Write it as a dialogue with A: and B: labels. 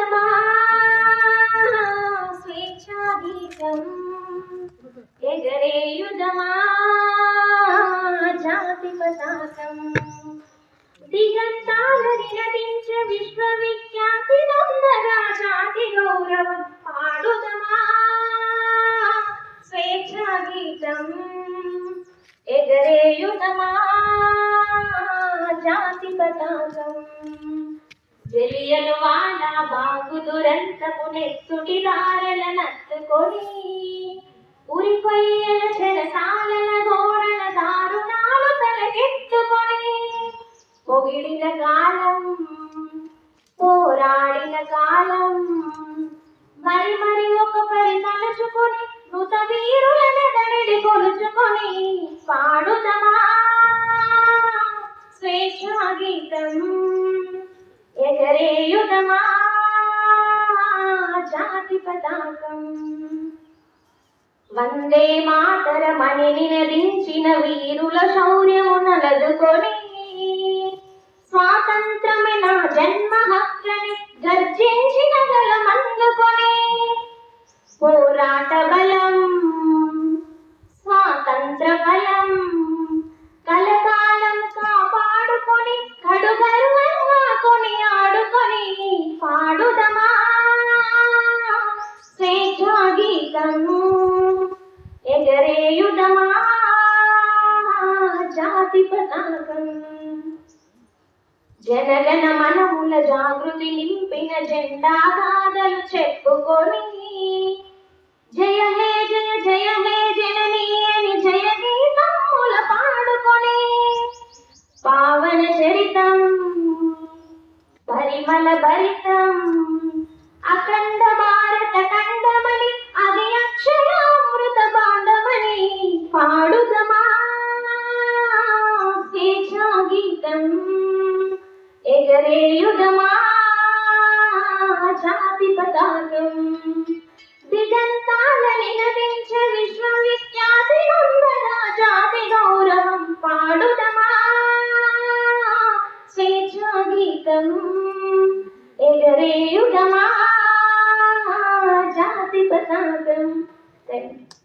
A: పాడుదమా స్వేచ్ఛా గీతం ఎగరేయుదమా జాతి పతాకం దిగంతాల నినదించ విశ్వవిఖ్యాతి నందగా జాతి గౌరవం పాడుదమా స్వేచ్ఛా గీతం ఎగరేయుదమా జాతి పతాకం దురంతపు నెత్తుటి దారల నత్తుకొని ఉరి కొయ్యల చెరసాలల గోడల దారుణాలు తలకెత్తుకొని పొగిడిన కాలం పోరాడిన కాలం మరి మరి ఒక పరి తలుచుకొని నృత వీరుల మెదడిని కొలుచుకొని పాడుదమా? స్వేచ్ఛా గీతం ఎగరేయుదమా? పతాకం వందే మాతరమని నినదించిన వీరుల శౌర్యము నలదుకొని. స్వాతంత్రమే నా జన్మ హక్కని గర్జించిన పతాకం జనగణ మనముల జాగృతి నింపిన జెండా గాథలు చెప్పుకొని జయ హే జయ జయ హే జనని అని జయ గీతముల పాడుకొని పావన చరితం పరిమళ భరితం అఖండ గీతం ఎగరేయుదమా జాతి పతాకం. దిగంతాల నినదించ విశ్వవిఖ్యాతి నందగా జాతి గౌరవం పాడుదమా స్వేచ్ఛా గీతం ఎగరేయుదమా జాతి పతాకం. Thank you